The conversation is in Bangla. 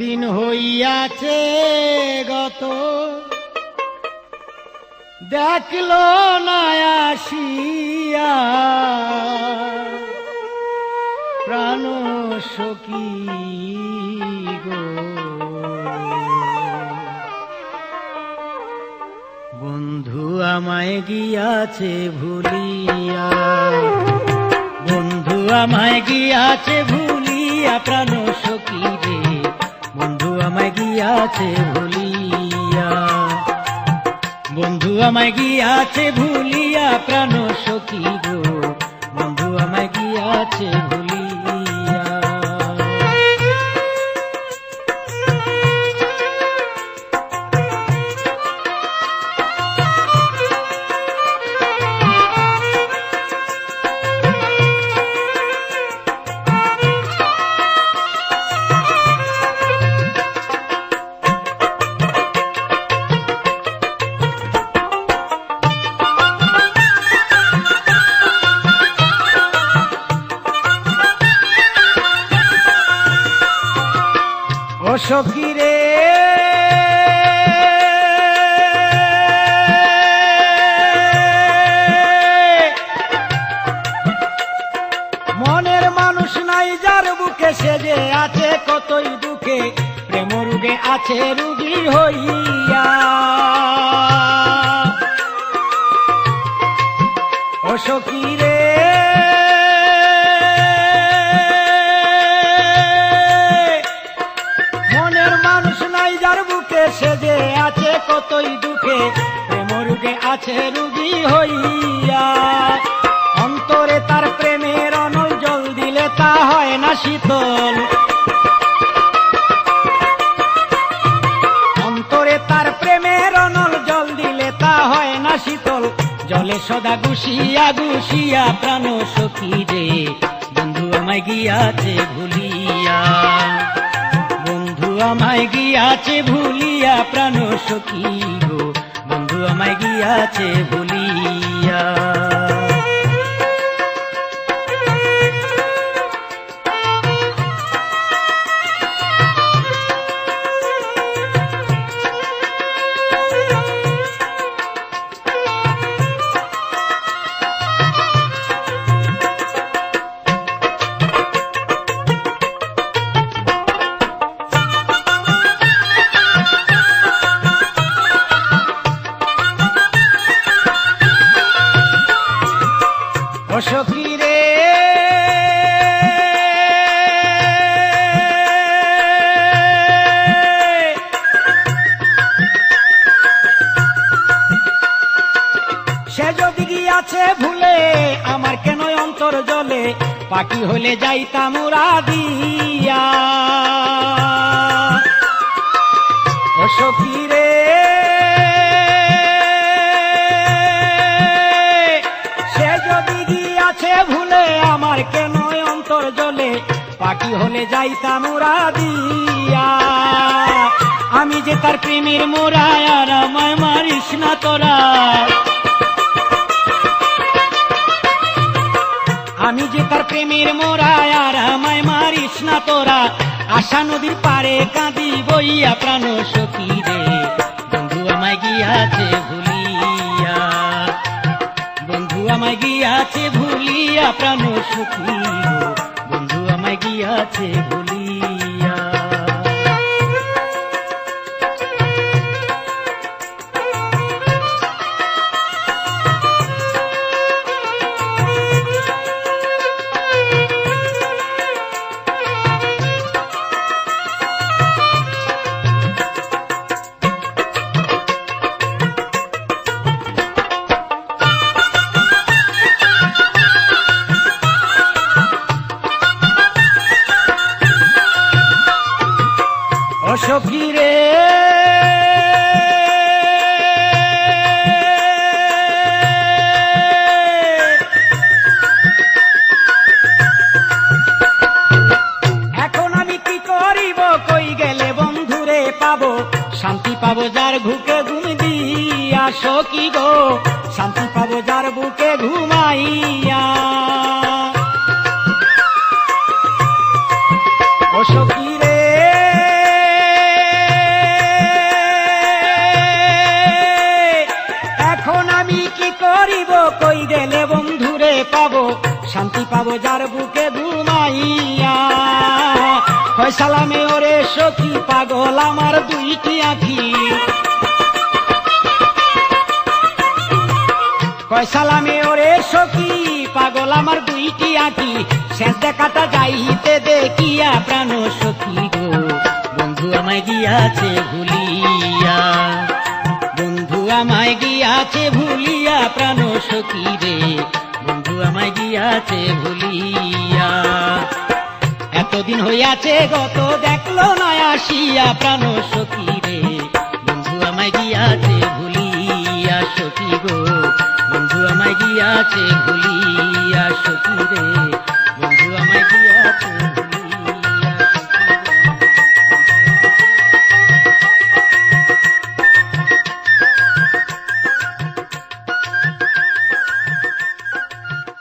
দিন হইয়াছে গত দেখল না আসিয়া। প্রাণ সখী গো। বন্ধু আমায় গিয়াছে ভুলিয়া। বন্ধু আমায় গিয়াছে ভুলিয়া, প্রাণ সখী রে। আমায় গিয়াছে ভুলিয়া। বন্ধু আমায় গিয়াছে ভুলিয়া প্রাণ সখী ও সখী রে। মনের মানুষ নাই যার বুকে সেজে আছে কতই দুঃখে, প্রেম রুগে আছে, রুগী হইয়া। ও আছে রুগী হইয়া, অন্তরে তার প্রেমের অনল জল দিলে তা হয় না শীতল। অন্তরে তার প্রেমের অনল জল দিলে তা হয় না শীতল। জলে সদা গুছিয়া গুছিয়া প্রাণ সখী রে বন্ধু আমায় গিয়াছে ভুলিয়া। বন্ধু আমায় গিয়াছে ভুলিয়া প্রাণ সখী গো। আমায় গিয়াছে ভুলিয়া ও সখী রে সে যদি গিয়াছে ভুলে, আমার কেন অন্তর জলে? পাখি হলে যাইতাম দিয়া। ও সখী কেন অন্তর জলে, পাখি হলে যাইতাম আমি যে তার প্রেমের মোরায় আর মারিস না তোরা। আমি যে তার প্রেমের মোরায় আর আমায় মারিস না তোরা। আশা নদীর পারে কাঁদি বইয়া প্রাণ সখী রে। বন্ধু আমায় গিয়াছে আমায় গিয়াছে ভুলিয়া প্রাণ সখী বন্ধু আমায় গিয়াছে পাবো? শান্তি পাবো যার ঘুকে ঘুম দিয়া সখী গো? শান্তি পাবো যার বুকে ঘুমাইয়া পাবো, শান্তি পাবো যার বুকে ঘুমাইয়া। হয় সালামে ওরে সখী পাগল আমার দুইটি আখি। সালামে ওরে সখী পাগল আমার দুইটি আঁকি শেষ দেখাটা যাইতে দেখিয়া প্রাণ সখী গো। বন্ধু আমায় গিয়াছে ভুলিয়া। বন্ধু আমায় গিয়াছে ভুলিয়া প্রাণ সখী রে। আমায় গিয়াছে ভুলিয়া। এতদিন হইয়াছে গত, দেখল না আসিয়া প্রাণ সখী রে। বন্ধু আমায় গিয়াছে ভুলিয়া, সখী গো। বন্ধু আমায় গিয়াছে ভুলিয়া, সখী রে। বন্ধু আমায় গিয়াছে